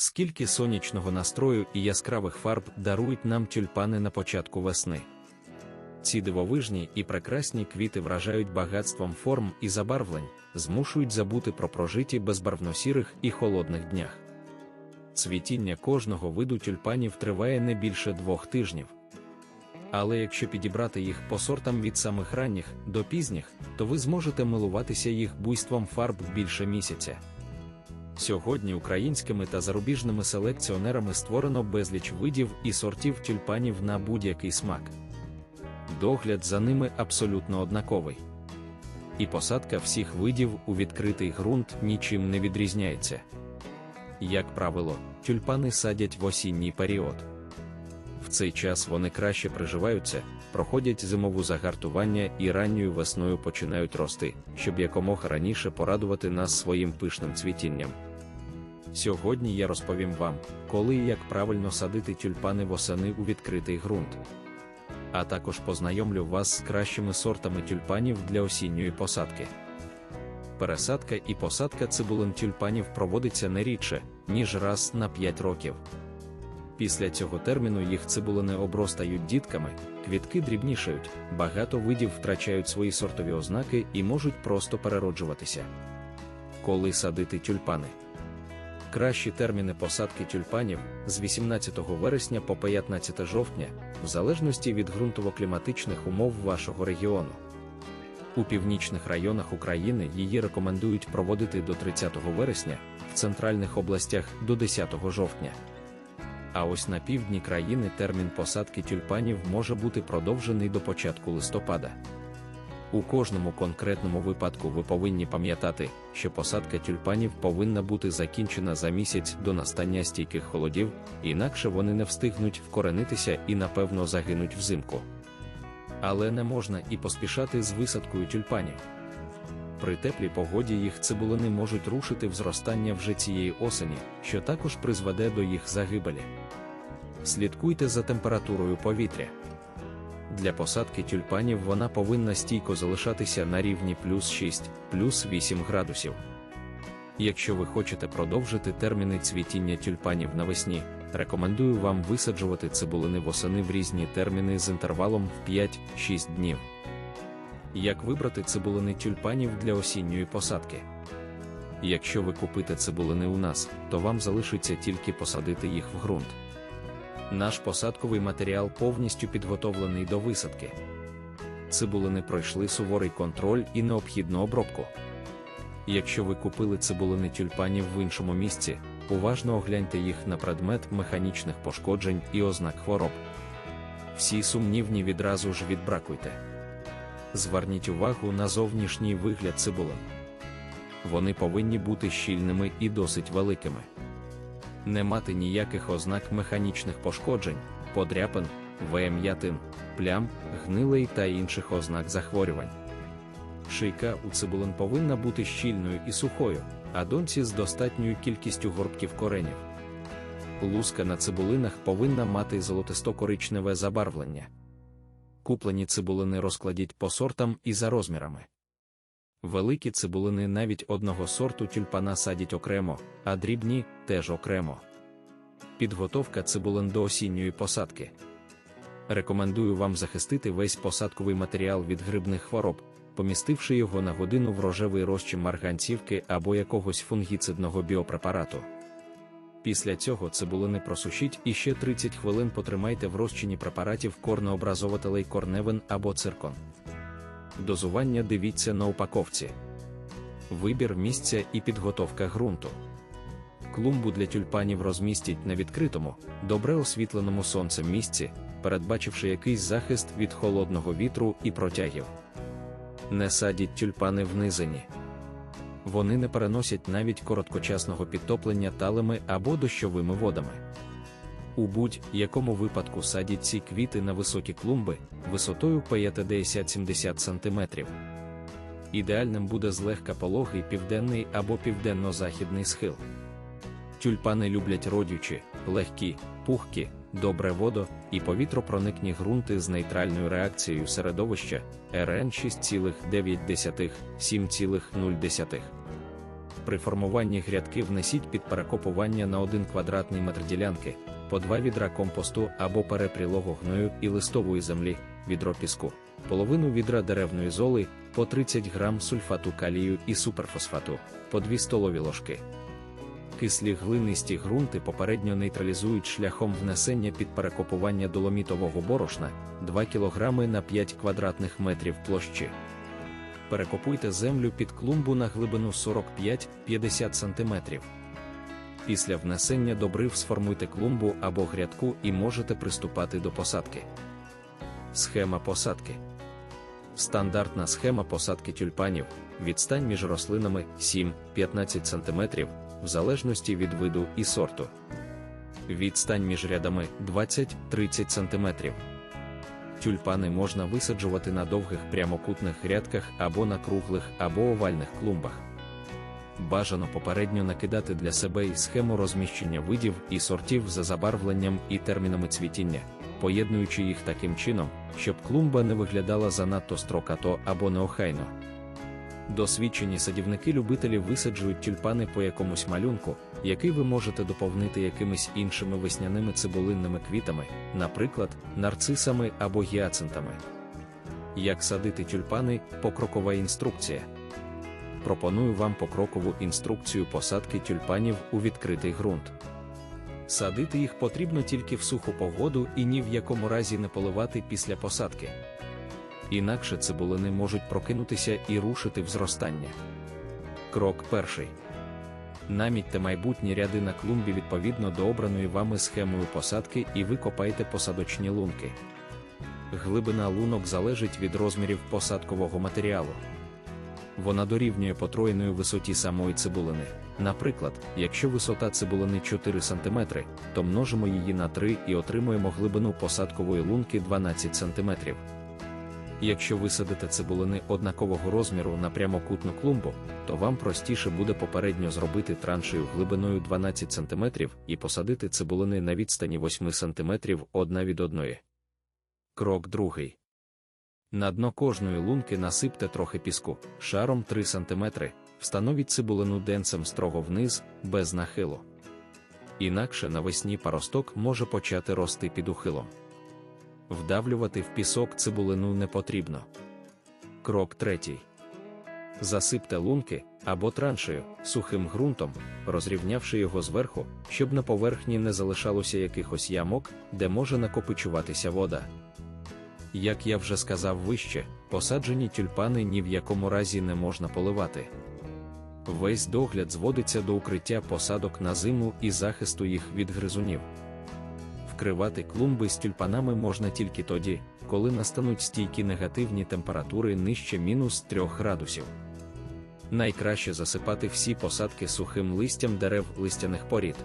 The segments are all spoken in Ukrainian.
Скільки сонячного настрою і яскравих фарб дарують нам тюльпани на початку весни. Ці дивовижні і прекрасні квіти вражають багатством форм і забарвлень, змушують забути про прожиті безбарвно-сірих і холодних днях. Цвітіння кожного виду тюльпанів триває не більше двох тижнів. Але якщо підібрати їх по сортам від самих ранніх до пізніх, то ви зможете милуватися їх буйством фарб більше місяця. Сьогодні українськими та зарубіжними селекціонерами створено безліч видів і сортів тюльпанів на будь-який смак. Догляд за ними абсолютно однаковий. І посадка всіх видів у відкритий ґрунт нічим не відрізняється. Як правило, тюльпани садять в осінній період. В цей час вони краще приживаються, проходять зимову загартування і ранньою весною починають рости, щоб якомога раніше порадувати нас своїм пишним цвітінням. Сьогодні я розповім вам, коли і як правильно садити тюльпани восени у відкритий ґрунт. А також познайомлю вас з кращими сортами тюльпанів для осінньої посадки. Пересадка і посадка цибулин тюльпанів проводиться не рідше, ніж раз на 5 років. Після цього терміну їх цибулини обростають дітками, квітки дрібнішають, багато видів втрачають свої сортові ознаки і можуть просто перероджуватися. Коли садити тюльпани? Кращі терміни посадки тюльпанів з 18 вересня по 15 жовтня, в залежності від ґрунтово-кліматичних умов вашого регіону. У північних районах України її рекомендують проводити до 30 вересня, в центральних областях до 10 жовтня. А ось на півдні країни термін посадки тюльпанів може бути продовжений до початку листопада. У кожному конкретному випадку ви повинні пам'ятати, що посадка тюльпанів повинна бути закінчена за місяць до настання стійких холодів, інакше вони не встигнуть вкоренитися і напевно загинуть взимку. Але не можна і поспішати з висадкою тюльпанів. При теплій погоді їх цибулини можуть рушити в зростання вже цієї осені, що також призведе до їх загибелі. Слідкуйте за температурою повітря. Для посадки тюльпанів вона повинна стійко залишатися на рівні плюс 6, плюс 8 градусів. Якщо ви хочете продовжити терміни цвітіння тюльпанів навесні, рекомендую вам висаджувати цибулини восени в різні терміни з інтервалом в 5-6 днів. Як вибрати цибулини тюльпанів для осінньої посадки? Якщо ви купите цибулини у нас, то вам залишиться тільки посадити їх в ґрунт. Наш посадковий матеріал повністю підготовлений до висадки. Цибулини пройшли суворий контроль і необхідну обробку. Якщо ви купили цибулини тюльпанів в іншому місці, уважно огляньте їх на предмет механічних пошкоджень і ознак хвороб. Всі сумнівні відразу ж відбракуйте. Зверніть увагу на зовнішній вигляд цибулин. Вони повинні бути щільними і досить великими не мати ніяких ознак механічних пошкоджень, подряпин, вем'ятин, плям, гнилей та інших ознак захворювань. Шийка у цибулин повинна бути щільною і сухою, а донці з достатньою кількістю горбків коренів. Луска на цибулинах повинна мати золотисто-коричневе забарвлення. Куплені цибулини розкладіть по сортам і за розмірами. Великі цибулини навіть одного сорту тюльпана садять окремо, а дрібні теж окремо. Підготовка цибулин до осінньої посадки. Рекомендую вам захистити весь посадковий матеріал від грибних хвороб, помістивши його на годину в рожевий розчим марганцівки або якогось фунгіцидного біопрепарату. Після цього цибулини просушіть і ще 30 хвилин потримайте в розчині препаратів корнеобразователей корневин або циркон. Дозування дивіться на упаковці. Вибір місця і підготовка ґрунту. Клумбу для тюльпанів розмістіть на відкритому, добре освітленому сонцем місці, передбачивши якийсь захист від холодного вітру і протягів. Не садіть тюльпани в низині. Вони не переносять навіть короткочасного підтоплення талими або дощовими водами. У будь-якому випадку садіть ці квіти на високі клумби висотою 50-70 см. Ідеальним буде злегка пологий південний або південно-західний схил. Тюльпани люблять родючі, легкі, пухкі, добре водо і повітропроникні ґрунти з нейтральною реакцією середовища РН 6,9 7,0. При формуванні грядки внесіть під перекопування на 1 квадратний метр ділянки, по 2 відра компосту або перепрілого гною і листової землі, відро піску, половину відра деревної золи, по 30 грам сульфату калію і суперфосфату, по 2 столові ложки. Кислі глинисті ґрунти попередньо нейтралізують шляхом внесення під перекопування доломітового борошна 2 кг на 5 квадратних метрів площі. Перекопуйте землю під клумбу на глибину 45-50 см. Після внесення добрив сформуйте клумбу або грядку і можете приступати до посадки. Схема посадки. Стандартна схема посадки тюльпанів. Відстань між рослинами 7-15 см в залежності від виду і сорту. Відстань між рядами 20-30 см. Тюльпани можна висаджувати на довгих прямокутних грядках або на круглих або овальних клумбах. Бажано попередньо накидати для себе і схему розміщення видів і сортів за забарвленням і термінами цвітіння, поєднуючи їх таким чином, щоб клумба не виглядала занадто строкато або неохайно. Досвідчені садівники-любителі висаджують тюльпани по якомусь малюнку, який ви можете доповнити якимись іншими весняними цибулинними квітами, наприклад, нарцисами або гіацинтами. Як садити тюльпани покрокова інструкція. Пропоную вам покрокову інструкцію посадки тюльпанів у відкритий ґрунт. Садити їх потрібно тільки в суху погоду і ні в якому разі не поливати після посадки інакше цибулини можуть прокинутися і рушити в зростання. Крок перший. Намітьте майбутні ряди на клумбі відповідно до обраної вами схемою посадки і викопайте посадочні лунки. Глибина лунок залежить від розмірів посадкового матеріалу. Вона дорівнює потроєної висоті самої цибулини. Наприклад, якщо висота цибулини 4 см, то множимо її на 3 і отримуємо глибину посадкової лунки 12 см. Якщо висадите цибулини однакового розміру на прямокутну клумбу, то вам простіше буде попередньо зробити траншею глибиною 12 см і посадити цибулини на відстані 8 см одна від одної. Крок другий. На дно кожної лунки насипте трохи піску, шаром 3 см, встановіть цибулину денцем строго вниз, без нахилу. Інакше навесні паросток може почати рости під ухилом. Вдавлювати в пісок цибулину не потрібно. Крок третій. Засипте лунки або траншею сухим ґрунтом, розрівнявши його зверху, щоб на поверхні не залишалося якихось ямок, де може накопичуватися вода. Як я вже сказав вище, посаджені тюльпани ні в якому разі не можна поливати. Весь догляд зводиться до укриття посадок на зиму і захисту їх від гризунів вкривати клумби з тюльпанами можна тільки тоді, коли настануть стійкі негативні температури нижче мінус 3 градусів. Найкраще засипати всі посадки сухим листям дерев листяних порід.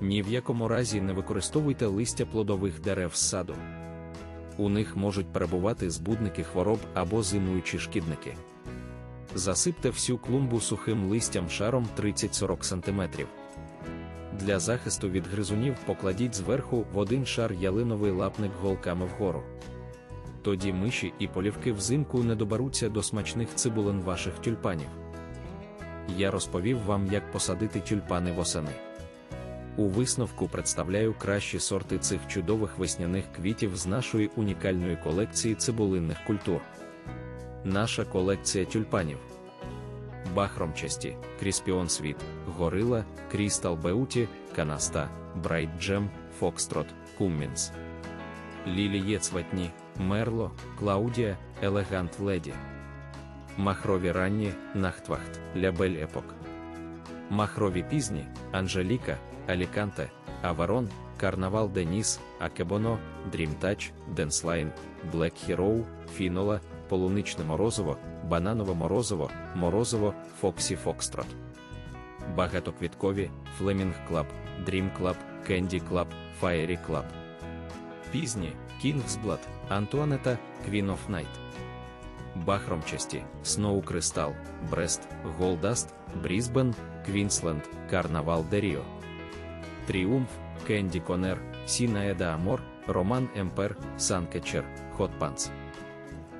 Ні в якому разі не використовуйте листя плодових дерев з саду. У них можуть перебувати збудники хвороб або зимуючі шкідники. Засипте всю клумбу сухим листям шаром 30-40 см. Для захисту від гризунів покладіть зверху в один шар ялиновий лапник голками вгору. Тоді миші і полівки взимку не доберуться до смачних цибулин ваших тюльпанів. Я розповів вам, як посадити тюльпани восени. У висновку представляю кращі сорти цих чудових весняних квітів з нашої унікальної колекції цибулинних культур. Наша колекція тюльпанів бахромчасті, Кріспіон Світ, Горила, Крістал Беуті, Канаста, Брайт Джем, Фокстрот, Куммінс. Ліліє цватні, Мерло, Клаудія, Елегант Леді. Махрові ранні, Нахтвахт, Лябель Епок. Махрові пізні, Анжеліка, Аліканте, Аварон, Карнавал Деніс, Акебоно, Дрімтач, Денслайн, Блек Хіроу, Фінола, Полуничне морозиво, бананове морозиво, морозиво, Фоксі Фокстрот. Багатоквіткові, Флемінг Клаб, Дрім Клаб, Кенді Клаб, Фаєрі Клаб. Пізні, Кінгсблад, Антуанета, Queen of Night. Бахромчасті, Сноу Кристал, Брест, Голдаст, Брізбен, Квінсленд, Карнавал Деріо. Тріумф, Кенді Конер, Сінаеда Амор, Роман Емпер, Санкетчер, Хотпанс.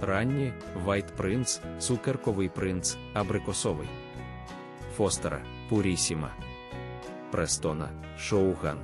Ранні, Вайт Принц, Цукерковий принц, Абрикосовий. Фостера, Пурісіма, Престона, Шоуган.